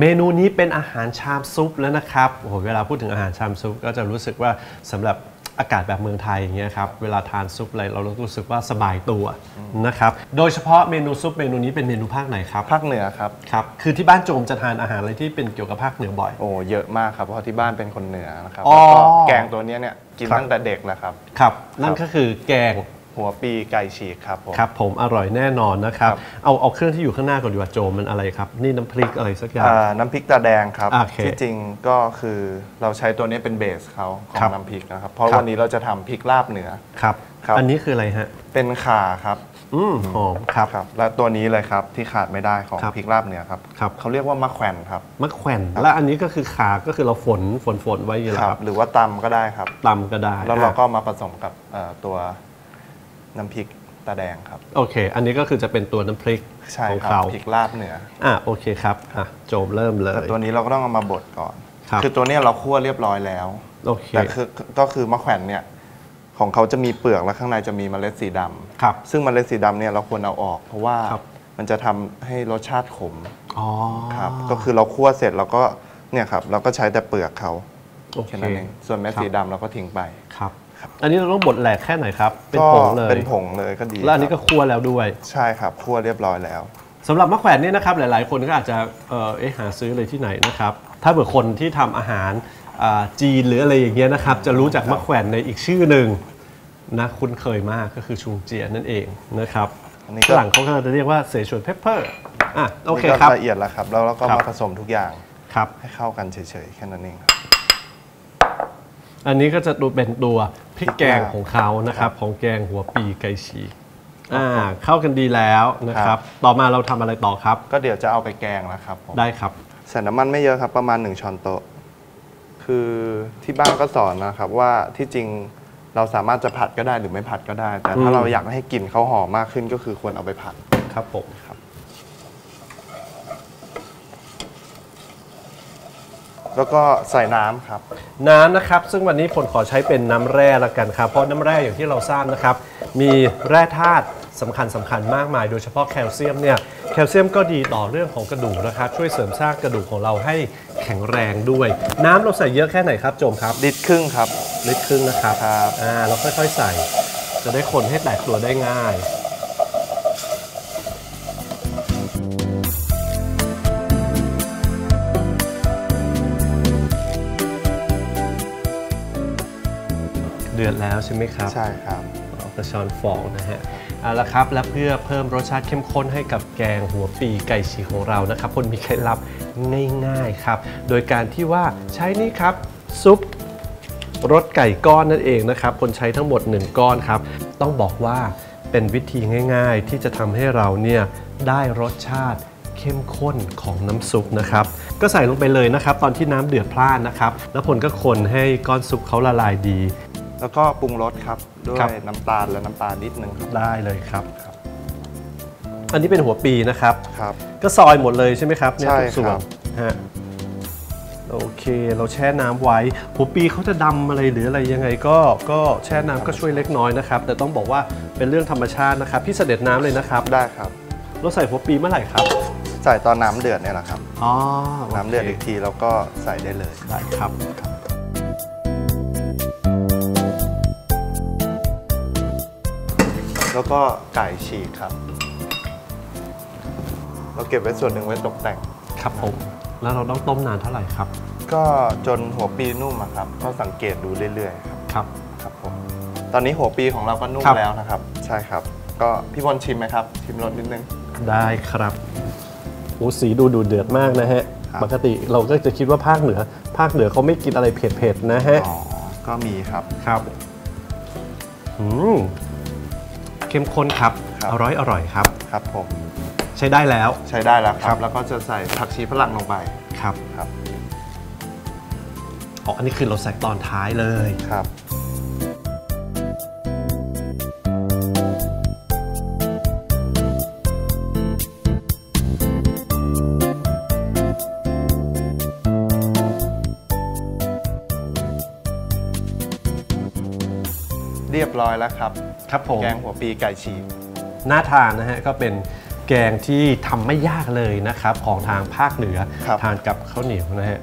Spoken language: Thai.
เมนูนี้เป็นอาหารชามซุปแล้วนะครับโอ้โหเวลาพูดถึงอาหารชามซุปก็จะรู้สึกว่าสำหรับอากาศแบบเมืองไทยอย่างเงี้ยครับเวลาทานซุปอะไรเรารู้สึกว่าสบายตัวนะครับโดยเฉพาะเมนูซุปเมนูนี้เป็นเมนูภาคไหนครับภาคเหนือครับครับคือที่บ้านโจมจะทานอาหารอะไรที่เป็นเกี่ยวกับภาคเหนือบ่อยโอ้เยอะมากครับเพราะที่บ้านเป็นคนเหนือนะครับอ๋อแล้วก็แกงตัวเนี้ยเนี่ยกินครับตั้งแต่เด็กแล้วครับครับนั่นก็คือแกง หัวปีไก่ฉีกครับผม ครับผมอร่อยแน่นอนนะครับครับ เอาเอาเครื่องที่อยู่ข้างหน้าก่อนดีกว่าโจมมันอะไรครับ นี่น้ำพริกอะไรสักอย่างอ่าน้ำพริกตาแดงครับโอเคที่จริงก็คือเราใช้ตัวนี้เป็นเบสเขาของครับน้ำพริกนะครับ เพราะครับวันนี้เราจะทำพริกลาบเหนือครับครับ อันนี้คืออะไรฮะ เป็นข่าครับอืมหอมครับครับ และตัวนี้เลยครับที่ขาดไม่ได้ของครับพริกลาบเหนือครับครับเขาเรียกว่ามะแขวนครับมะแขวนและอันนี้ก็คือขาก็คือเราฝนฝนฝนไว้อยู่แล้วคครัรับบหรือว่าตำก็ได้ครับตำก็ได้ แล้วเราก็อะมาผสมกับเอ่อตัว น้ำพริกตาแดงครับ โอเค อันนี้ก็คือจะเป็นตัวน้ำพริกใช่ของครับเขาพริกลาบเหนือ อะโอเคครับอะโจมเริ่มเลย แต่ตัวนี้เราก็ต้องเอามาบดก่อนครับ อตัวเนี้ยเราคั่วเรียบร้อยแล้ว โอเคแต่คือก็คือมะแขวนเนี่ยของเขาจะมีเปลือกและข้างในจะมีเมล็ดสีดำครับ ซึ่งเมล็ดสีดำเนี่ยเราควรเอาออก เพราะว่าครับ มันจะทำให้รสชาติขมอ๋อครับ ก็คือเราคั่วเสร็จเราก็เนี่ยครับเราก็ใช้แต่เปลือกเขาโอเคแค่นั้นเองส่วนเม็ดครับสีดำเราก็ทิ้งไป ครับ อันนี้เราต้องบดแหลกแค่ไหนครับ เป็นก็ผงเลยเป็นผงเลยก็ดีแล้วอันนี้คก็รับคั่วแล้วด้วย ใช่ครับคั่วเรียบร้อยแล้วสำหรับมะแขวนเนี่ยนะครับหลาย ๆ คนก็อาจจะเอ่อเอ๊ะหาซื้อเลยที่ไหนนะครับ ถ้าเผื่อคนที่ทำอาหารอ่าจีนหรืออะไรอย่างเงี้ยนะครับ จะรู้จักมะแขวนในอีกชื่อหนึ่งนะคุ้นเคยมากก็คือชุงเจียนั่นเองนะครับอันนี้ฝก็รั่งเขาก็จะเรียกว่าเสฉวนเพปเปอร์อะโอเคนี่ก็ครับละเอียดแล้วครับ แล้วเราก็ครับมาผสมทุกอย่างครับให้เข้ากันเฉย ๆ แค่นั้นเองครับอันนี้ก็จะดูเป็นตัว พริกแกงพริกลาบของเขานะครับของแกงหัวปีไก่ฉีกอ่าเข้ากันดีแล้วนะคครัรับบต่อมาเราทำอะไรต่อครับ ก็เดี๋ยวจะเอาไปแกงแล้วครับผมได้ครับใส่น้ำมันไม่เยอะครับ ประมาณ 1ช้อนโต๊ะคือที่บ้านก็สอนนะครับว่าที่จริงเราสามารถจะผัดก็ได้หรือไม่ผัดก็ได้ แต่ถ้าอืมเราอยากให้กลิ่นเขาหอมมากขึ้นก็คือควรเอาไปผัดครับผม แล้วก็ใส่น้ำครับ น้ำนะครับ ซึ่งวันนี้ผลขอใช้เป็นน้ำแร่ละกันครับเพราะน้ำแร่อย่างที่เราทราบนะครับ มีแร่ธาตุสำคัญสำคัญมากมาย โดยเฉพาะแคลเซียมเนี่ยแคลเซียมก็ดีต่อเรื่องของกระดูกนะครับ ช่วยเสริมสร้างกระดูกของเราให้แข็งแรงด้วย น้ำเราใส่เยอะแค่ไหนครับโจมครับลิตรครึ่งครับ ลิตรครึ่งนะครับครับ อ่าเราค่อยๆใส่ จะได้คนให้แตกตัวได้ง่าย เดือดแล้วใช่ไหมครับใช่ครับเอากระชอนฟองนะฮะเอาละครับและเพื่อเพิ่มรสชาติเข้มข้นให้กับแกงหัวปีไก่ฉีกของเรานะครับคนมีเคล็ดลับง่ายๆครับ โดยการที่ว่าใช้นี่ครับซุปรสไก่ก้อนนั่นเองนะครับคนใช้ทั้งหมด 1 ก้อนครับ ต้องบอกว่าเป็นวิธีง่าย ๆ ที่จะทำให้เราเนี่ยได้รสชาติเข้มข้นของน้ำซุปนะครับ ก็ใส่ลงไปเลยนะครับ ตอนที่น้ำเดือดพล่านนะครับ แล้วคนก็คนให้ก้อนซุปเขาละลายดี แล้วก็ปรุงรสครับด้วครับยน้ำตาลและน้ำปลานิดนึงครับได้เลยครับครับ อันนี้เป็นหัวปีนะครับ ครับ ก็ซอยหมดเลยใช่ไหมครับเนี่ยใช่ทุกส่วครันบฮะโอเคเราแช่น้ำไว้ หัวปีเขาจะดำอะไรหรืออะไรยังไงก็ก็แช่น้ำก็ช่วยเล็กน้อยนะครับ แต่ต้องบอกว่าเป็นเรื่องธรรมชาตินะครับ พี่เสด็จน้ำเลยนะครับได้ครับ เราใส่หัวปีเมื่อไหร่ครับใส่ตอนน้ำเดือดเนี่ยแหละครับ อ๋อน้ำเดือดอีกทีเราก็ใส่ได้เลย ได้ครับ แล้วก็ไก่ฉีกครับ เราเก็บไว้ส่วนหนึ่งไว้ตกแต่ง ครับผม แล้วเราต้องต้มนานเท่าไหร่ครับ ก็จนหัวปีนุ่มอะครับ ก็สังเกตดูเรื่อยๆครับ ครับ ครับผม ตอนนี้หัวปีของเราก็นุ่มครับ แล้วนะครับ ใช่ครับ ก็พี่บอลชิมไหมครับ ชิมรสนิดนึง ได้ครับโอ้สีดูดูเดือดมากนะฮะ ครับ ปกติเราก็จะคิดว่าภาคเหนือ ภาคเหนือเขาไม่กินอะไรเผ็ดๆนะฮะอ๋อก็มีครับ ครับอืม เข้มข้นครับ ครับ อร่อยอร่อยครับ ครับผมใช้ได้แล้ว ใช้ได้แล้วคครัรับ บ แล้วก็จะใส่ผักชีฝรั่งลงไป ครับครับ อ๋ออันนี้คือเราใส่ตอนท้ายเลย ครับ เรียบร้อยแล้วครับ ครับผม แกงหัวปีไก่ฉีกน่าทานนะฮะก็เป็นแกงที่ทำไม่ยากเลยนะครับ ของทางภาคเหนือ ครับ ทานกับข้าวเหนียวนะฮะ